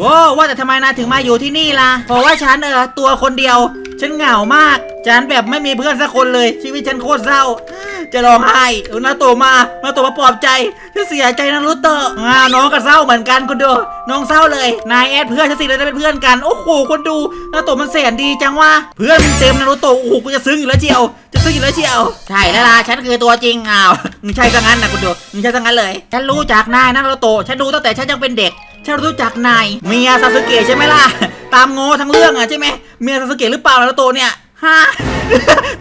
ว้ว่าแต่ทำไมนายถึงมาอยู่ที่นี่ล่ะ เพราะว่าฉันเออตัวคนเดียว ฉันเหงามากฉันแบบไม่มีเพื่อนสักคนเลย ชีวิตฉันโคตรเศร้า จะร้องไห้เออนาโตมานาโตมาปลอบใจฉันเสียใจนะรุตเตอร์อ่าน้องก็เศร้าเหมือนกันคุณดูน้องเศร้าเลยนายแอดเพื่อนฉันสิเลยจะเป็นเพื่อนกันโอ้โหคนดูนาโตมันแสนดีจังวะเพื่อนเต็มนะรุตโตโอ้โหกูจะซึ้งอยู่แล้วเชียวจะซึ้งอยู่แล้วเชียวใช่แล้วล่ะฉันคือตัวจริงอ้าวมึงใช่ซะงั้นนะคุณดูมึงใช่ซะงั้นเลยฉันรู้จักนายนะนาโตฉันดูตั้งแต่ฉันยังเป็นเด็กฉันรู้จักนายเมียซาสึเกะใช่ไหมล่ะตามโง่ทั้งเรื่องอะใช่ไหมเมียซาสึเกะหรือเปล่านาโตเนี่ย ฮะ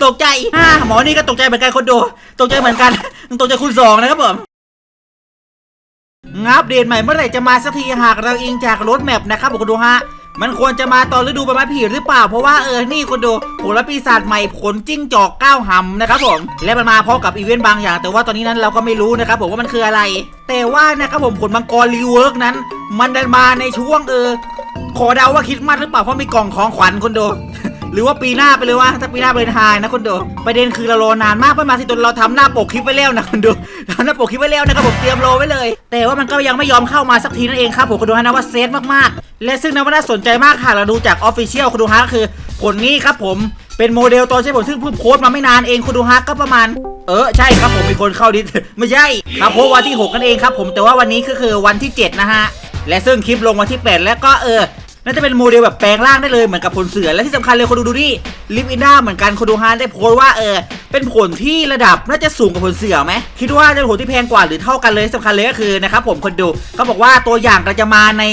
ตกใจฮ่าหมอนี่ก็ตกใจเหมือนกันคนดู ตกใจเหมือนกันตกใจคุณสองนะครับผมงับเดตใหม่เมื่อไหร่จะมาสักทีหากเราอิงจากรถแมพนะครับผมคุณดูฮะมันควรจะมาตอนฤดูใบไม้ผลิหรือเปล่า เพราะว่าเออ นี่คุณดูผลปีศาจใหม่ผลจิ้งจอกก้าวหำนะครับผม และมันมาพร้อมกับอีเวนต์บางอย่าง แต่ว่าตอนนี้นั้นเราก็ไม่รู้นะครับผมว่ามันคืออะไร แต่ว่านะครับผมผลมังกรรีเวิร์กนั้น มันดันมาในช่วงเออ ขอเดาว่าคิดมาสหรือเปล่าเพราะมีกล่องของขวัญคนดู หรือว่าปีหน้าไปเลยว่าถ้าปีหน้าเป็นไฮนะคนดูประเด็นคือเรารอนานมากไม่มาสิจนเราทำหน้าปกคลิปไว้แล้วนะคนดูทำหน้าปกคลิปไว้แล้วนะครับผมเตรียมโลไว้เลย แต่ว่ามันก็ยังไม่ยอมเข้ามาสักทีนั่นเองครับผมคนดูฮะนะว่าเซตมากๆ และซึ่งนะว่าน่าสนใจมากค่ะเราดูจากออฟฟิเชียลคนดูฮะก็คือผลนี้ครับผมเป็นโมเดลตอนใช้ผลซึ่งเพิ่งโพสต์มาไม่นานเองคุณดูฮะก็ประมาณเออใช่ครับผมมีคนเข้าดิสไม่ใช่ครับโพสต์วันที่ 6 กันเองครับผมแต่ว่าวันนี้ก็คือวันที่ 7 นะฮะ และซึ่งคลิปลงวันที่ 8 แล้วก็เออ น่าจะเป็นโมเดลแบบแปลงร่างได้เลยเหมือนกับผลเสือและที่สำคัญเลยคนดูดูนี่ลิปอินด้าเหมือนกันคนดูฮานได้โพสต์ว่าเออเป็นผลที่ระดับน่าจะสูงกว่าผลเสือไหมคิดว่าจะเป็นผลที่แพงกว่าหรือเท่ากันเลยที่สำคัญเลยก็คือนะครับผมคนดูเขาบอกว่าตัวอย่างเราจะมาใน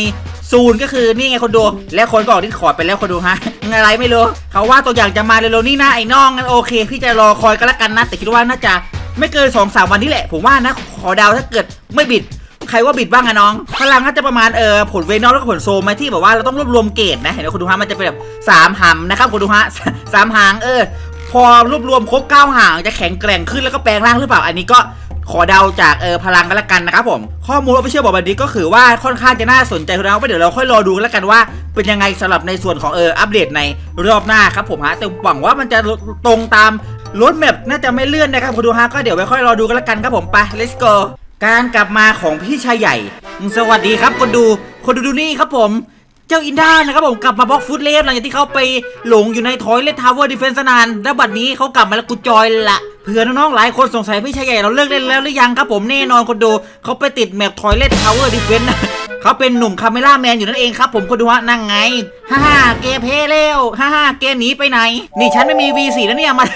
ซูนก็คือนี่ไงคนดู และคนก็ออกดิสคอร์ดไปแล้วคนดูฮะอะไรไม่รู้เขาว่าตัวอย่างจะมาเร็วๆนี่นะไอ้น้องงั้นโอเค พี่จะรอคอยกันละกันนะ แต่คิดว่าน่าจะไม่เกิน2อสวันนี้แหละ ผมว่านะขอดาวถ้าเกิดไม่บิด ใครว่าบิดบ้างอะน้อง พลังน่าจะประมาณเออผลเวนอลแล้วก็ผลโซมไหมที่แบบว่าเราต้องรวบรวมเกรดนะ เห็นไหมคุณดูฮะมันจะเป็นแบบสามหำนะครับคุณดูฮะสามหางเออ พอรวบรวมครบเก้าหางจะแข็งแกร่งขึ้นแล้วก็แปลงร่างหรือเปล่าอันนี้ก็ขอเดาจากเออพลังกันละกันนะครับผมข้อมูลออฟฟิเชียลบอกแบบนี้ก็คือว่าค่อนข้างจะน่าสนใจคุณนะว่าเดี๋ยวเราค่อยรอดูกันละกันว่า เป็นยังไงสำหรับในส่วนของเอออัปเดตในรอบหน้าครับผมฮะแต่หวังว่ามันจะตรงตามรถแมพน่าจะไม่เลื่อนนะครับคุณดูฮะก็เดี๋ยวไว้ค่อยรอดูกันละกันครับผมไป let's go การกลับมาของพี่ชายใหญ่ สวัสดีครับคนดู คนดูดูนี่ครับผม เจ้าอินด้านะครับผมกลับมาบล็อกฟุตเลฟหลังจากที่เขาไปหลงอยู่ในทอยเลททาวเวอร์ดิเฟนส์นาน แล้วบัดนี้เขากลับมาแล้วกูจอยละเผื่อน้องๆหลายคนสงสัยพี่ชายใหญ่เราเลิกเล่นแล้วหรือยังครับผมแน่นอนคนดูเขาไปติดแมปทอยเลททาวเวอร์ดิเฟนส์เขาเป็นหนุ่มคาเมล่าแมนอยู่นั่นเองครับผมคนดูฮะนั่งไงฮ่าฮ่าเกเพเร็วฮ่าฮ่าเกหนีไปไหน นี่ฉันไม่มี V4 แล้วเนี่ยมา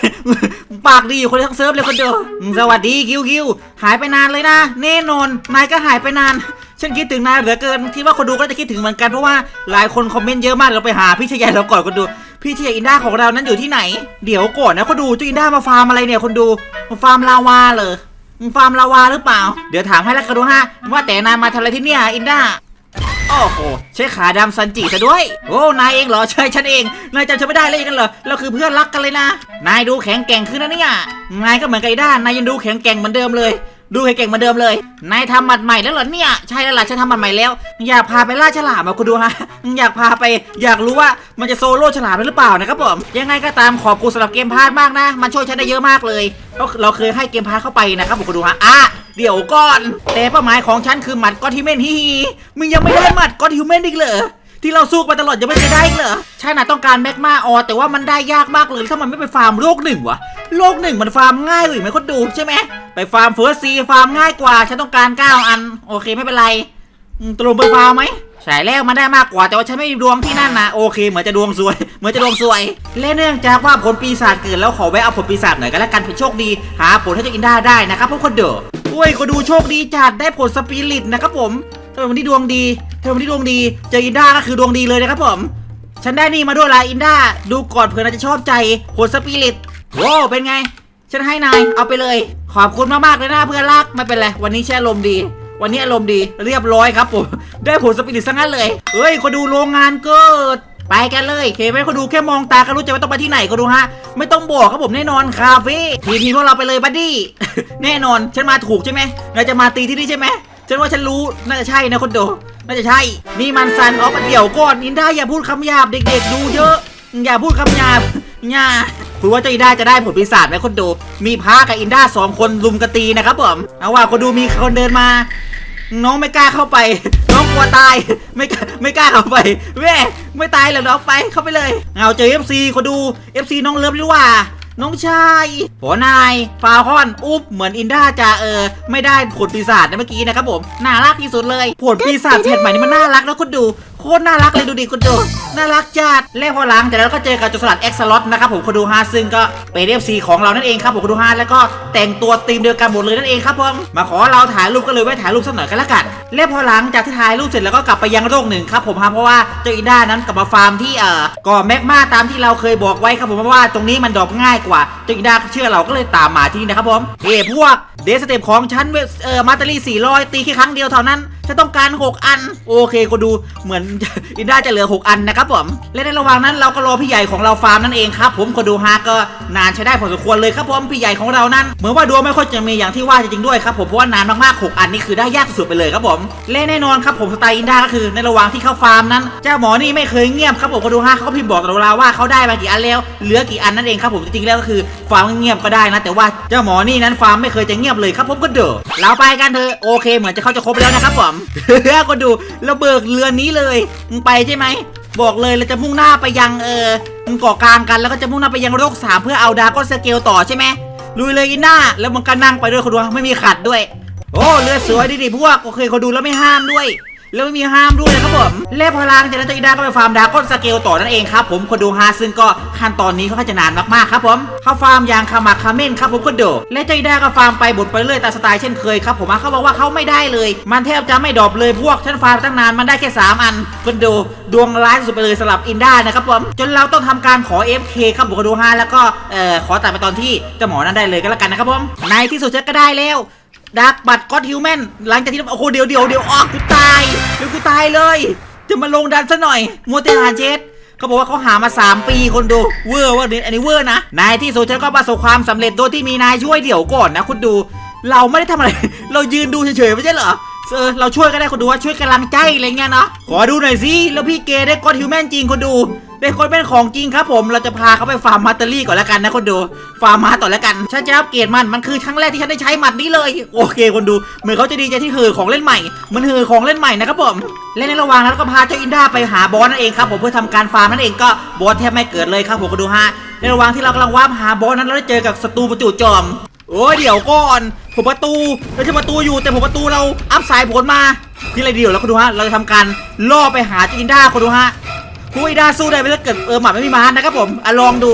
ปากดีอยู่คนทั้งเซิร์ฟเลยคนเดียวสวัสดีคิวคิวหายไปนานเลยนะแน่นอนนายก็หายไปนาน ฉันคิดถึงนายเหลือเกินคิดว่าคนดูก็จะคิดถึงเหมือนกันเพราะว่าหลายคนคอมเมนต์เยอะมากเราไปหาพี่ชายใหญ่เราก่อนคนดูพี่ชายใหญ่อินด้าของเรานั้นอยู่ที่ไหน เดี๋ยวก่อนนะคนดูเจ้าอินด้ามาฟาร์มอะไรเนี่ยคนดูมาฟาร์มลาวาเหรอฟาร์มลาวาหรือเปล่า เดี๋ยวถามให้แล้วกันดูฮะว่าแต่นายมาทำอะไรที่เนี่ยอินด้า โอ้โหใช้ขาดำซันจิซะด้วย โอ้ นายเองเหรอ ใช่ฉันเอง นายจำฉันไม่ได้เลยกันเหรอ เราคือเพื่อนรักกันเลยนะ นายดูแข็งแกร่งขึ้นนะเนี่ย นายก็เหมือนไกด้านนายยังดูแข็งแกร่งเหมือนเดิมเลย ดูแข็งแกร่งเหมือนเดิมเลย นายทำหมัดใหม่แล้วเหรอเนี่ย ใช่แล้วล่ะฉันทำหมัดใหม่แล้ว อยากพาไปล่าฉลามมาคุณดูฮะ อยากพาไป อยากรู้ว่ามันจะโซโล่ฉลามได้หรือเปล่านะครับผม ยังไงก็ตามขอบคุณสำหรับเกมพาร์ทมากนะ มันช่วยฉันได้เยอะมากเลย เราเราเคยให้เกมพาร์ทเข้าไปนะครับผมคุณดูฮะ อะ เดี๋ยวก่อน แต่เป้าหมายของฉันคือหมัดก็อตฮิวแมนฮีฮีมึงยังไม่ได้หมัดก็อตฮิวแมนอีกเหรอ ที่เราสู้มาตลอดยังไม่เคยได้เหรอใช่นะต้องการแมกมาออแต่ว่ามันได้ยากมากเลยถ้ามันไม่ไปฟาร์มโลกหนึ่งวะโลกหนึ่งมันฟาร์มง่ายกว่าอีกไหมคนดูใช่ไหมไปฟาร์มเฟิร์สซีฟาร์มง่ายกว่าฉันต้องการ9อัน โอเคไม่เป็นไรอืมตกลงไปฟาร์มไหมใช่แล้วมันได้มากกว่าแต่ว่าฉันไม่มีดวงที่นั่นนะโอเคเหมือนจะดวงสวยเหมือนจะดวงสวยและเนื่องจากว่าผลปีศาจเกิดแล้วขอแวะเอาผลปีศาจหน่อยก็แล้วกันเผื่อโชคดี หาผลให้เจ้าอินด้าได้นะครับพวกคนเด้อโอ้ยก็ดูโชคดีจัดได้ผลสปิริตนะครับผม เธอวันนี้ดวงดีเธอวันนี้ดวงดี เจออินด้าก็คือดวงดีเลยนะครับผม ฉันได้นี่มาด้วยลายอินด้า ดูก่อนเผื่อนาจะชอบใจผลสปิริตโว้วเป็นไง ฉันให้นาย เอาไปเลย ขอบคุณมากๆเลยนะเพื่อนรัก ไม่เป็นไร วันนี้แช่ลมดี วันนี้อารมณ์ดี เรียบร้อยครับผม ได้ผลสปิริตซะงั้นเลยเอ้ยคนดูโรงงานเกิดไปกันเลยเคไหมคนดูแค่มองตาก็รู้ใจว่าต้องไปที่ไหนก็ดูฮะ ไม่ต้องบอกครับผมแน่นอนคาเฟ่ทีทีพวกเราไปเลยบัดดี้ แน่นอนฉันมาถูกใช่ไหมนาจะมาตีที่นี่ใช่ไหม ฉันว่าฉันรู้น่าจะใช่นะคนดูน่าจะใช่ นี่มันซันออฟเดี่ยวก่อนอินด้าอย่าพูดคำหยาบเด็กๆ ดูเยอะ อย่าพูดคำหยาบอย่าคุณว่าเจ้าอินด้าจะได้ผลปีศาจไหมคนดู มีพากับอินด้าสองคนลุมกระตีนะครับผมเอาว่าคนดูมีคนเดินมา น้องไม่กล้าเข้าไป น้องกลัวตายไม่ไม่กล้าเข้าไปแม่ไม่ตายเหรอน้องไปเข้าไปเลย เอาเจอ FC คนดู FC น้องเลิฟดีกว่า น้องชายผนายฟาวคอน อุ๊บ เหมือนอินด้าจะเออ ไม่ได้ผลปีศาจนะเมื่อกี้นะครับผม น่ารักที่สุดเลย ผลปีศาจเพจใหม่นี่มันน่ารักแล้วคุณดู โคตรน่ารักเลยดูดิคุณดูน่ารักจัดแล้วพอหลังจากนั้นก็เจอกับจุสลัดเอ็กซ์ลอตนะครับผมคุณดูฮาซึ่งก็เป็นเอฟซีของเรานั่นเองครับผมคุณดูฮาแล้วก็แต่งตัวธีมเดียวกันหมดเลยนั่นเองครับผมมาขอเราถ่ายรูปก็เลยไว้ถ่ายรูปสักหน่อยกันละกันและพอหลังจากที่ถ่ายรูปเสร็จแล้วก็กลับไปยังโลกหนึ่งครับผมฮะเพราะว่าเจ้าอินด้านั้นกลับมาฟาร์มที่เอ่อก่อแมกมาตามที่เราเคยบอกไว้ครับผมเพราะว่าตรงนี้มันดรอปง่ายกว่าเจ้าอินด้าเชื่อเราก็เลยตามมาที่นี่นะครับผมเอ้พวกเดสเต็ปของฉันเอ่อมาตาลี400 ตีแค่ครั้งเดียวเท่านั้นฉันต้องการ 6 อัน โอเคก็ดูเหมือนอินด้าจะเหลือ 6 อันนะครับผม และในระหว่างนั้นเราก็รอพี่ใหญ่ของเราฟาร์มนั่นเองครับผมก็ดูฮาก็นานใช้ได้พอสมควรเลยครับผมพี่ใหญ่ของเรานั้น เหมือนว่าดวงไม่ค่อยจะมีอย่างที่ว่าจริงๆด้วยครับผมเพราะว่านานมากๆ 6 อันนี่คือได้ยากสุดๆไปเลยครับผม และแน่นอนครับผมสไตล์อินด้าก็คือในระหว่างที่เข้าฟาร์มนั้นเจ้าหมอนี่ไม่เคยเงียบครับผมก็ดูฮาเขาพิมพ์บอกตลอดเวลาว่าเขาได้มากี่อันแล้วเหลือกี่อันนั่นเองครับผมจริงๆแล้วก็คือฟาร์มเงียบก็ได้นะ แต่ว่าเจ้าหมอนี่นั้นฟาร์มไม่เคยจะเงียบเลยครับผมก็เดอเราไปกันเถอะโอเค เหมือนจะเขาจะครบแล้วนะครับผมก็ดูราเบิกเรือนี้เลยมึงไปใช่ไหม บอกเลยเราจะมุ่งหน้าไปยังเออมึงเกาะกลางกันแล้วก็จะมุ่งหน้าไปยังโรคสามเพื่อเอาดาร์กอนสเกลต่อใช่ไหมลุยเลยอินหน้าแล้วมึงก็นั่งไปด้วยคนดูไม่มีขัดด้วย โอ้เรือสวยดิดิพวกโอเคเขาดูแล้วไม่ห้ามด้วย แล้วไม่มีห้ามด้วยนะครับผมเล่พลังจากนั้นเจ้าอีด้าก็ไปฟาร์มดาก้อนสเกลต่อนั่นเองครับผมคนดูฮาซึ่งก็ขั้นตอนนี้เขาก็จะนานมากๆครับผมเขาฟาร์มยางคามาคาเมนครับผมคนดูและเจ้าอีด้าก็ฟาร์มไปบดไปเรื่อยตามสไตล์เช่นเคยครับผมเขาบอกว่าเขาไม่ได้เลย มันแทบจะไม่ดรอปเลยพวกฉันฟาร์มตั้งนานมันได้แค่ 3 อัน คนดูดวงร้ายสุดไปเลยสำหรับอินด้านะครับผมจนเราต้องทำการขอ FK ครับผมคนดูฮาแล้วก็เอ่อขอตัดไปตอนที่เจ้าหมอนั้นได้เลยก็แล้วกันนะครับผมในที่สุดฉันก็ได้แล้ว ดักบัตรก็อดฮิวแมนหลังจากที่โอ้โหเดี๋ยวเดี๋ยวเดี๋ยวออกกูตายเดี๋ยวกูตายเลย จะมาลงดันซะหน่อยมัวแต่หาเจ็ดเขาบอกว่าเขาหามา 3 ปีคนดูเวอร์ว่าเนี่ยอันนี้เวอร์นะนายที่สุดฉันก็ประสบความสำเร็จโดยที่มีนายช่วยเดี๋ยวก่อนนะคุณดู เราไม่ได้ทำอะไร เรายืนดูเฉยๆไม่ใช่เหรอ เออเราช่วยก็ได้คนดูว่าช่วยกำลังใจอะไรเงี้ยเนาะขอดูหน่อยสิแล้วพี่เกได้ก็อดฮิวแมนจริงคนดูได้คนเป็นของจริงครับผมเราจะพาเขาไปฟาร์มมาตเตอรี่ก่อนแล้วกันนะคนดูฟาร์มมาต่อแล้วกันฉันจะอัปเกรดมันมันคือครั้งแรกที่ฉันได้ใช้หมัดนี้เลย โอเคคนดูเหมือนเขาจะดีใจที่เหือของเล่นใหม่มันเหือของเล่นใหม่นะครับผมและในระหว่างนั้นก็พาเจ้าอินด้าไปหาบอสนั่นเองครับผมเพื่อทำการฟาร์มนั่นเองก็บอสแทบไม่เกิดเลยครับผมคนดูฮะในระหว่างที่เรากำลังว่าหาบอสนั้นเราได้เจอกับศัตรูประจุจอม โอ้ยเดี๋ยวก่อนผมประตูเราจะประตูอยู่แต่ผมประตูเราอัพสายผลมาที่อะไรเดี๋ยวแล้วคุณดูฮะเราจะทำการล่อไปหาเจ้าอินด้าคุณดูฮะคู่อีดาสู้ได้ไหมถ้าเกิดเออหมัดไม่มีมานนะครับผมอะลองดู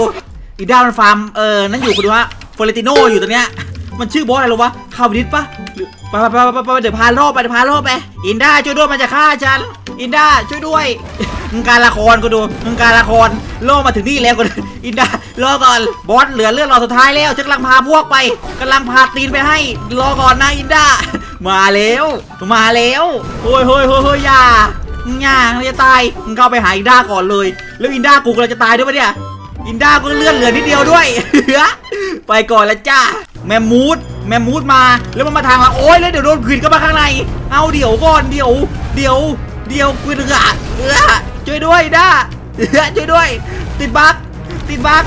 อีดามันฟาร์มเออนั่นอยู่คุณดูฮะฟอเรติโนอยู่ตรงเนี้ย มันชื่อบอสอะไรหรอวะคาวินิสปะไปไปไปไปเดี๋ยวพาล่อไปเดี๋ยวพาล่อไปอินด้าช่วยด้วยมันจะฆ่าฉันอินด้าช่วยด้วยมึงการละครกูดูมึงการละครล่อมาถึงนี่แล้วกูอินด้ารอก่อนบอสเหลือเลือดเราสุดท้ายแล้วฉันกำลังพาพวกไปกำลังพาตีนไปให้รอก่อนนะอินด้ามาแล้วมาแล้วโอ้ยเฮ้ยเฮ้ยเฮ้ยอย่ามึงย่าเราจะตายมึงเข้าไปหาอินด้าก่อนเลย แล้วอินด้ากูกำลังจะตายด้วยปะเนี่ยอินด้าก็เลื่อนเหลือนิดเดียวด้วยไปก่อนละจ้า แมมมูดแมมมูดมาแล้วมันมาทางเราโอ้ยแล้วเดี๋ยวโดนขวิดเข้ามาข้างใน เอาเดี๋ยวก่อนเดี๋ยว เดี๋ยว เดี๋ยวขวิดเอือเอือช่วยด้วยด้าเอือช่วยด้วย ติดบั๊กติดบั๊ก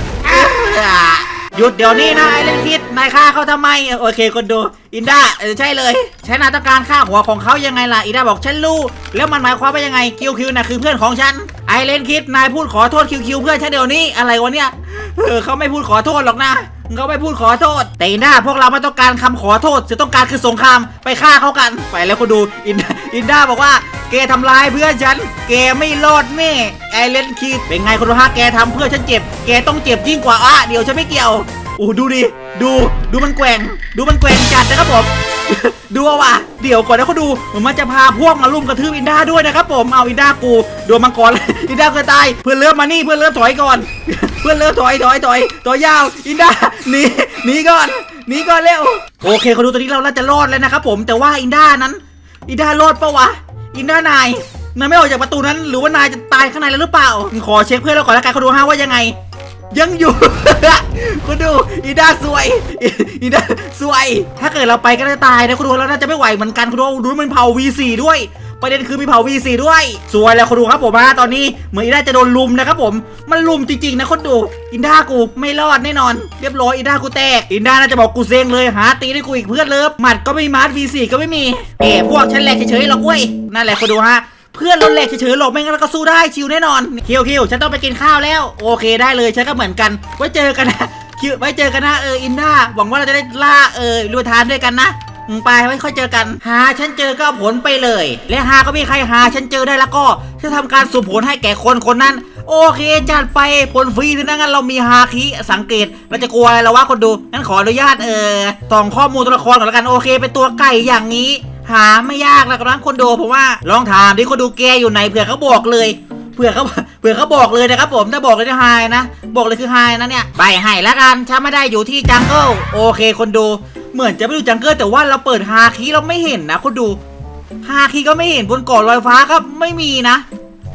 หยุดเดี๋ยวนี้นะไอ้เล่นคิดนายฆ่าเขาทำไมโอเคคนดูอินด้าเออใช่เลยใช้นายต้องการฆ่าหัวของเขายังไงล่ะอินด้าบอกฉันรู้แล้วมันหมายความว่ายังไงคิวคิวน่ะคือเพื่อนของฉันไอเลนคิดนายพูดขอโทษคิวคิวเพื่อนฉันเดี๋ยวนี้อะไรวะเนี่ย เออเขาไม่พูดขอโทษหรอกนะเขาไม่พูดขอโทษ แต่อินด้าพวกเราไม่ต้องการคำขอโทษจะต้องการคือสงครามไปฆ่าเขากัน ไปแล้วคนดูอินอินด้าบอกว่าแกทำร้ายเพื่อนฉัน แกไม่รอดแม่ไอเลนคิดเป็นไงคนดูฮะแกทำเพื่อฉันเจ็บ แกต้องเจ็บยิ่งกว่าอะเดี๋ยวฉันไม่เกี่ยวโอ้ดูดิ ดูดูมันแกว่งดูมันแกว่งจัดนะครับผม ดูเอาว่ะเดี๋ยวก่อนนะเขาดูเหมือนมันจะพาพวกมาลุมกระทืบอินด้าด้วยนะครับผมเอาอินด้ากูโดนมังกรอินด้าเกิดตายเพื่อนเลิฟมานี่เพื่อนเลิฟถอยก่อน เพื่อนเลิฟถอยถอยถอยถอยยาวอินด้าหนีหนีก่อนหนีก่อนเร็วโอเคเขาดูตอนนี้เราน่าจะรอดแล้วนะครับผมแต่ว่าอินด้านั้นอินด้ารอดปะวะอินด้านายนายไม่ออกจากประตูนั้น หรือว่านายจะตายข้างในแล้วหรือเปล่า ขอเช็คเพื่อนเราก่อนแล้วกันเขาดูฮะว่ายังไง ยังอยู่ คุณดูอีด้าสวยอีอีด้าสวย ถ้าเกิดเราไปก็จะตายนะคุณดูแล้วน่าจะไม่ไหวเหมือนกันคุณดูดูมันเผา V4 ด้วย ประเด็นคือมีเผา V4 ด้วย สวยแล้วคนดูครับผมฮะตอนนี้เหมือนอินด้าจะโดนลุมนะครับผม มันลุมจริงๆนะคนดูอินด้ากูไม่รอดแน่นอน เรียบร้อยอินด้ากูแตก อินด้าน่าจะบอกกูเซ็งเลยหาตีได้กูอีกเพื่อนเลิฟหมัดก็ไม่มีมาร์ท V4 ก็ไม่มีเอ๋พวกฉันแหลกเฉยๆหรอกเว้ยนั่นแหละคนดูฮะ เพื่อนเราแหลกเฉยๆหรอกไม่งั้นเราก็สู้ได้ชิวแน่นอนคิวคิวฉันต้องไปกินข้าวแล้ว โอเคได้เลยฉันก็เหมือนกัน ไว้เจอกันนะคิวไว้เจอกันนะเอออินด้าหวังว่าเราจะได้ล่าเออรูทานด้วยกันนะไปไว้ค่อยเจอกัน หาฉันเจอก็ผลไปเลย และหาก็มีใครหาฉันเจอได้แล้วก็จะทำการสุ่มผลให้แก่คนคนนั้น โอเคจัดไปผลฟรีถึงนั้นเรามีฮาคิสังเกตเราจะกลัวอะไรแล้ววะคนดูงั้นขออนุญาตเออส่องข้อมูลตัวละครก่อนแล้วกันโอเค เป็นตัวไก่อย่างนี้ หาไม่ยากนะครับคนดูผมว่าลองถามดิคนดูแกอยู่ไหนเผื่อเขาบอกเลยเผื่อเขาเผื่อเขาบอกเลยนะครับผมถ้าบอกเลยจะไฮนะ บอกเลยคือไฮนะเนี่ย ไปให้แล้วกันถ้าไม่ได้อยู่ที่จังเกิลโอเคคนดู เหมือนจะไม่ดูจังเกิลแต่ว่าเราเปิดฮาคีเราไม่เห็นนะคนดูฮาคีก็ไม่เห็นบนเกาะลอยฟ้าก็ไม่มีนะ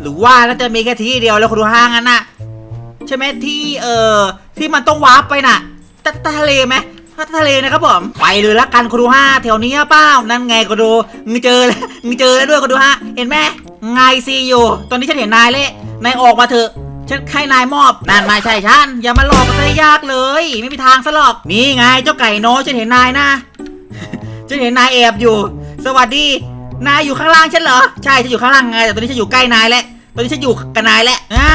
หรือว่าน่าจะมีแค่ที่เดียวแล้วคนดูห้างนั้นน่ะใช่ไหมที่เอ่อที่มันต้องวาร์ปไปน่ะตะทะเลไหม ทะเลนะครับผม ไปเลยละกันคนดูห้าแถวนี้เป้านั่นไงคนดูมึงเจอแล้วมึงเจอแล้วด้วยคนดูห้าเห็นไหมไงซีอยู่ตอนนี้ฉันเห็นนายเลยนายออกมาเถอะฉันให้นายมอบนั่นไม่ใช่ฉันอย่ามาหลอกกันซะยากเลย ไม่มีทางซะหรอกนี่ไงเจ้าไก่น้อยฉันเห็นนายนะฉันเห็นนายแอบอยู่ สวัสดี นายอยู่ข้างล่างฉันเหรอใช่ฉันอยู่ข้างล่างไงแต่ตอนนี้ฉันอยู่ใกล้นายแล้วตอนนี้ฉันอยู่กับนายแล้วอ่า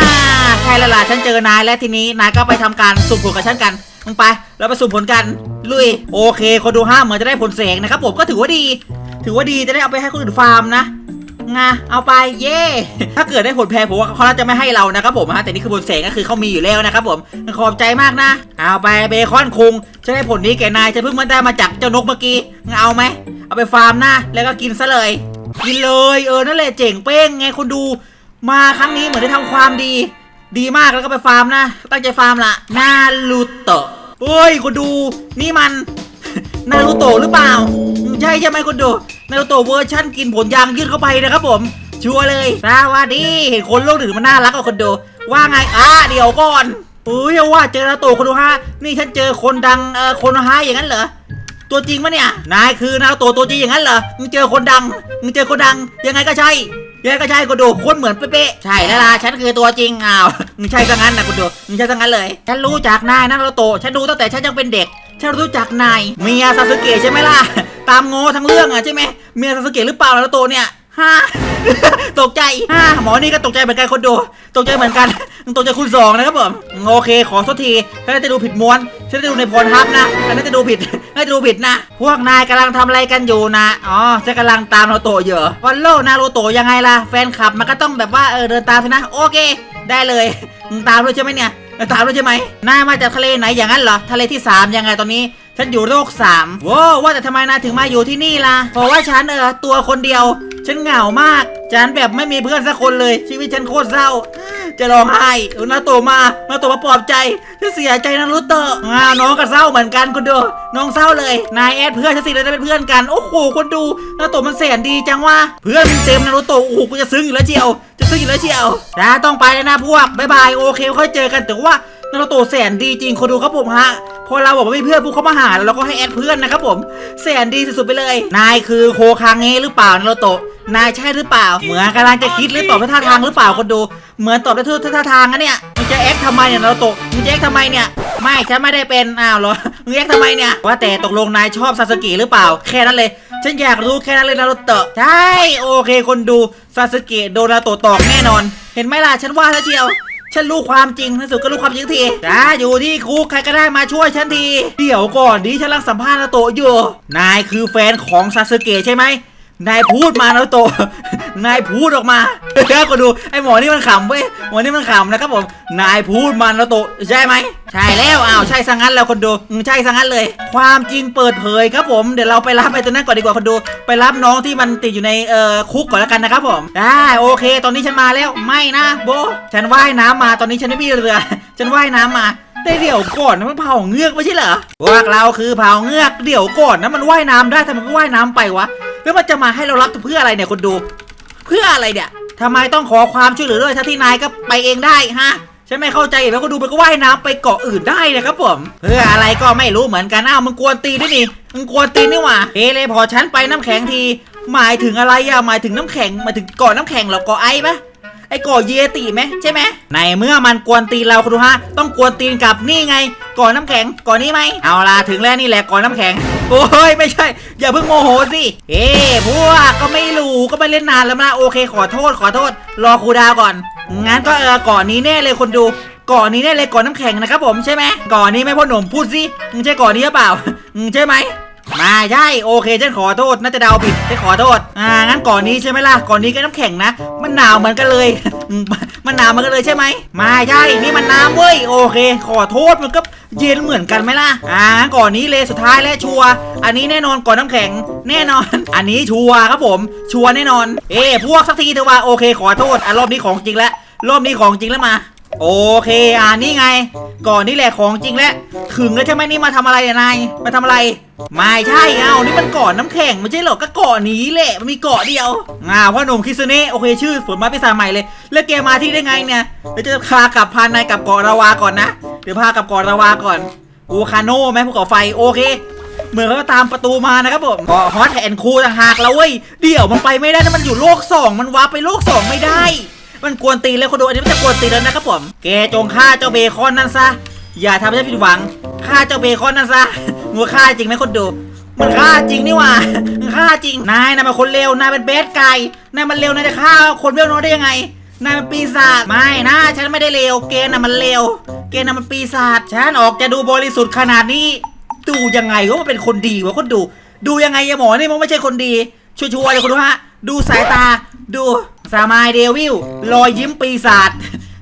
ใช่แล้วล่ะฉันเจอนายแล้วทีนี้นายก็ไปทำการสุ่มผลกับฉันกัน มึงไปเราไปสุ่มผลกันลุยโอเคคนดูห้าเหมือนจะได้ผลแสงนะครับผมก็ถือว่าดี ถือว่าดีจะได้เอาไปให้คนอื่นฟาร์มนะงาเอาไปเย่ถ้าเกิดได้ผลแพงผมว่าเขาน่าจะไม่ให้เรานะครับผมฮะแต่นี่คือผลแสงก็คือเขามีอยู่แล้วนะครับผมขอบใจมากนะ เอาไปเบคอนคุงฉันได้ผลนี้แกนายฉันเพิ่งมาได้มาจากเจ้านกเมื่อกี้งั้นเอาไหมเอาไปฟาร์มนะแล้วก็กินซะเลยกินเลยเออนั่นแหละเจ๋งเป้งไงคนดู มาครั้งนี้เหมือนได้ทำความดี ดีมากแล้วก็ไปฟาร์มนะ ตั้งใจฟาร์มละนารูโตะเฮ้ยคนดู นี่มันนารูโตะหรือเปล่า ใช่ใช่ไหมคนดูนารูโตะเวอร์ชั่นกินผลยางยืดเข้าไปนะครับผม ชัวร์เลยสวัสดีเห็นคนโลกหนึ่งมันน่ารักกว่าคนดู ว่าไงอะเดี๋ยวก่อนเฮ้ยว่าเจอนารูโตะคนดูฮะนี่ฉันเจอคนดังเอ่อคนฮาอย่างนั้นเหรอตัวจริงปะเนี่ย นายคือนารูโตะตัวจริงอย่างนั้นเหรอ มึงเจอคนดัง มึงเจอคนดัง ยังไงก็ใช่ ยังไงก็ใช่กูดูโคนเหมือนเป๊ะๆใช่แล้วล่ะฉันคือตัวจริงอ้าวมึงใช่ซะงั้นนะกูดูมึงใช่ซะงั้นเลย ฉันรู้จักนายนารูโต ฉันดูตั้งแต่ฉันยังเป็นเด็ก ฉันรู้จักนายเมียซาสึเกะใช่ไหมล่ะ ตามโง่ทั้งเรื่องอะใช่ไหมเมียซาสึเกะหรือเปล่านารูโตเนี่ยฮ่าตกใจฮ่าหมอนี่ก็ตกใจเหมือนกันคนดู ตกใจเหมือนกัน ตกใจคุณสองนะครับผม โอเค ขอโทษทีฉันน่าจะดูผิดม้วน ฉันจะดูในพรทับนะฉันน่าจะดูผิดน่าจะดูผิดนะ พวกนายกำลังทำอะไรกันอยู่นะ อ๋อจะกำลังตามนารูโตะอยู่เหรอวันโลกนารูโตะยังไงล่ะ แฟนคลับมันก็ต้องแบบว่าเออเดินตามสินะ โอเค ได้เลยมึงตามด้วยใช่ไหมเนี่ย ตามด้วยใช่ไหมนายมาจากทะเลไหนอย่างนั้นเหรอ ทะเลที่สามยังไงตอนนี้ ฉันอยู่โลกสามว้าว่าแต่ทำไมนายถึงมาอยู่ที่นี่ล่ะ เพราะว่าฉันเออตัวคนเดียว ฉันเหงามาก ฉันแบบไม่มีเพื่อนสักคนเลย ชีวิตฉันโคตรเศร้า จะร้องไห้นาโตมานาโตมาปลอบใจฉันเสียใจนะรุตเตอร์อ่าน้องก็เศร้าเหมือนกันคนดู น้องเศร้าเลย นายแอดเพื่อนฉันสิเราได้เป็นเพื่อนกัน โอ้โหคนดูนาโตมันแสนดีจังวะเพื่อนมันเต็มนารุโตะโอ้โหกูจะซึ้งอยู่แล้วเชียว จะซึ้งอยู่แล้วเชียวจ้าต้องไปแล้วนะพวกบ๊ายบายโอเคค่อยเจอกันแต่ว่านารูโตแสนดีจริงคนดูครับผมฮะ พอเราบอกว่ามีเพื่อนพวกเขามาหาแล้วเราก็ให้แอดเพื่อนนะครับผมแสนดีสุดๆไปเลย นายคือโคคางเงหรือเปล่านารูโตะนายใช่หรือเปล่า เหมือนกำลังจะคิดหรือตอบด้วยท่าทางหรือเปล่าคนดู เหมือนตอบด้วยท่าทางนะเนี่ยมึงจะแอคทำไมเนี่ยนารูโตะมึงจะแอคทำไมเนี่ยไม่ฉันไม่ได้เป็นอ้าวเหรอมึงแอคทำไมเนี่ยว่าแต่ตกลงนายชอบซาสึกิหรือเปล่า แค่นั้นเลยฉันอยากรู้แค่นั้นเลยนารูโตะใช่ โอเคคนดูซาสึกิโดนนารูโตะตอกแน่นอน เห็นไหมล่ะ ฉันว่าแล้วเชียว ฉันรู้ความจริงที่สุดก็รู้ความจริงทีจ้าอยู่ที่คุกใครก็ได้มาช่วยฉันที เดี๋ยวก่อนดิฉันรังสัมภาษณ์นาโตะอยู่ นายคือแฟนของซาสึเกะใช่ไหม นายพูดมานาโตะ นายพูดออกมาเดี๋ยวก็ดูไอหมอนี่มันขำเว้ยหมอนี่มันขำนะครับผม นายพูดมานาโตะใช่ไหม ใช่แล้ว อ้าวใช่สังั้นแล้วคนดูอืมใช่สังั้นเลย ความจริงเปิดเผยครับผม เดี๋ยวเราไปรับไอ้ตัวนั้นก่อนดีกว่าคนดู ไปรับน้องที่มันติดอยู่ในเอ่อคุกก่อนแล้วกันนะครับผมได้โอเค ตอนนี้ฉันมาแล้ว ไม่นะโบ ฉันว่ายน้ำมา ตอนนี้ฉันไม่มีเรือ ฉันว่ายน้ำมาแต่เดี๋ยวก่อนนะมันเผาเงือกไม่ใช่เหรอพวกเราคือเผาเงือกเดี๋ยวก่อนนะมันว่ายน้ำได้ทำไมไม่ว่ายน้ำไปวะ แล้วมันจะมาให้เรารับเพื่ออะไรเนี่ยคนดู เพื่ออะไรเนี่ยทำไมต้องขอความช่วยเหลือด้วยถ้าที่นายก็ไปเองได้ฮะฉันไม่เข้าใจแล้วก็ดูไปก็ว่ายน้ำไปเกาะอื่นได้นะครับผม เพื่ออะไรก็ไม่รู้เหมือนกันอ้าวมึงกวนตีด้วยนี่มึงกวนตีนี่หว่าเฮเลยพอฉันไปน้ำแข็งที หมายถึงอะไรอะหมายถึงน้ำแข็งหมายถึงเกาะนน้ำแข็งเหรอก่อไอ้ปะ ไอ้ก่อเยติไหมใช่ไหมในเมื่อมันกวนตีนเราคุณดูฮะต้องกวนตีนกับนี่ไง ก่อนน้ำแข็งก่อนนี้ไหมเอาล่ะถึงแล้วนี่แหละก่อนน้ำแข็ง โอ้ยไม่ใช่ อย่าเพิ่งโมโหสิเฮ้พวกก็ไม่รู้ก็ไม่เล่นนานแล้วนะโอเค ขอโทษขอโทษ รอครูดาวก่อนงั้นก็เออก่อนนี้แน่เลยคนดูก่อนนี้แน่เลยก่อนน้ำแข็งนะครับผมใช่ไหมก่อนนี้ไหม่พ่อหนุ่มพูดสิมึงใช่ก่อนนี้หรือเปล่าอืมใช่ไหม มาใช่โอเคฉันขอโทษน่าจะเดาผิดฉันขอโทษอ่างั้นก่อนนี้ใช่ไหมล่ะก่อนนี้ก็น้ำแข็งนะ มันหนาวเหมือนกันเลย มันหนาวเหมือนกันเลยใช่ไหมมาใช่นี่มันน้ำเว้ยโอเค ขอโทษมันก็เย็นเหมือนกันไหมล่ะ อ่างั้นก่อนนี้เลยสุดท้ายและชัว อันนี้แน่นอนก่อนน้ำแข็ง แน่นอน อันนี้ชัวครับผม ชัวแน่นอน เอ้พวกสักทีเถอะว่าโอเค ขอโทษอะรอบนี้ของจริงแล้วรอบนี้ของจริงแล้วมา โอเคอ่านี่ไง ก่อนนี่แหละของจริงแล้วถึงแล้วใช่ไหมนี่มาทำอะไรนายมาทำอะไร ไม่ใช่เอานี่มันเกาะน้ำแข็งไม่ใช่หรอกก็เกาะนี้แหละมันมีเกาะเดียวอ่าพ่อหนุ่มคิซึเนะโอเคชื่อฝนมาพิศาใหม่เลย แล้วแกมาที่ได้ไงเนี่ยเดี๋ยวจะพากลับพานายกลับเกาะระวาก่อนนะเดี๋ยวพากลับเกาะระวาก่อนอูคาโน่ไหมภูเขาไฟโอเคเหมือนเขาตามประตูมานะครับผมเกาะฮอตแอนคูต่างหากแล้วเว้ยเดี๋ยวมันไปไม่ได้นะมันอยู่โลกสองมันวาร์ปไปโลกสองไม่ได้ มันกวนตีนแล้วคนดูอันนี้มันจะกวนตีนแล้วนะครับผมแกจงฆ่าเจ้าเบคอนนั่นซะอย่าทำให้ฉันผิดหวังฆ่าเจ้าเบคอนนั่นซะงัวฆ่าจริงไหมคนดูมันฆ่าจริงนี่หว่ามันฆ่าจริง นายนายเป็นคนเลวนายเป็นเบสไก่นายมันเลวนายจะฆ่าคนเวลน้อยได้ยังไง นายมันปีศาจ ไม่นะ ฉันไม่ได้เลว เกณฑ์น่ะมันเลว เกณฑ์น่ะมันปีศาจ ฉันออกจะดูบริสุทธิ์ขนาดนี้ ดูยังไงว่ามันเป็นคนดีวะคนดู ดูยังไงยาหมอนี่มันไม่ใช่คนดี ชัวร์ๆเลยคุณดูฮะ ดูสายตา ดู สามายเดวิลรอยยิ้มปีศาจ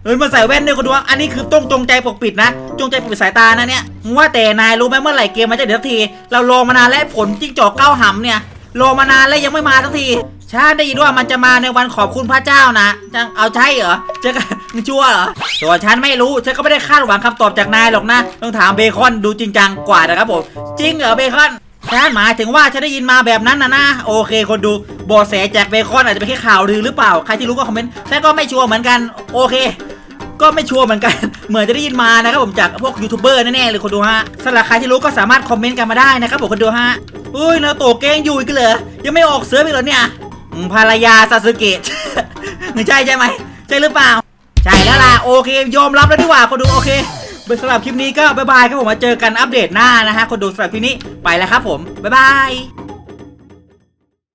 เฮ้ยมาใส่แว่นด้วยคุณดูว่าอันนี้คือต้องจงใจปกปิดนะ จงใจปกปิดสายตานะเนี่ยว่าแต่นายรู้ไหมเมื่อไหร่เกมมันจะเดี๋ยวที เรารอมานานแล้วผลจิ้งจอกเก้าหำเนี่ยรอมานานแล้วยังไม่มาสักทีฉันได้ยินว่ามันจะมาในวันขอบคุณพระเจ้านะจังเอาใช่เหรอเจะมึงชั่วเหรอส่วนฉันไม่รู้ฉันก็ไม่ได้คาดหวังคำตอบจากนายหรอกนะ ต้องถามเบคอนดูจริงจังกว่านะครับผมจริงเหรอเบคอน ฉันหมายถึงว่าฉันได้ยินมาแบบนั้นนะนะโอเค คนดูบอแสจกเบคอนอาจจะเป็นแค่ข่าวลือหรือเปล่าใครที่รู้ก็คอมเมนต์ฉันก็ไม่ชัวร์เหมือนกันโอเค ก็ไม่ชัวร์เหมือนกัน เหมือนจะได้ยินมานะครับผมจากพวกยูทูบเบอร์แน่ๆเลยคนดูฮะสำหรับใครที่รู้ก็สามารถคอมเมนต์กันมาได้นะครับผมคนดูฮะอุ้ยนาโตะแกล้งอยู่อีกเหรอยังไม่ออกเสืออีกเหรอเนี่ยภรรยาซาสึเกะไม่ใช่ใช่ไหมใช่หรือเปล่า ใช่แล้วล่ะโอเค ยอมรับแล้วดีกว่าคนดูโอเค สำหรับคลิปนี้ก็บ๊ายบายครับผมมาเจอกันอัปเดตหน้านะฮะคนดูสำหรับคลิปนี้ไปแล้วครับผมบ๊ายบาย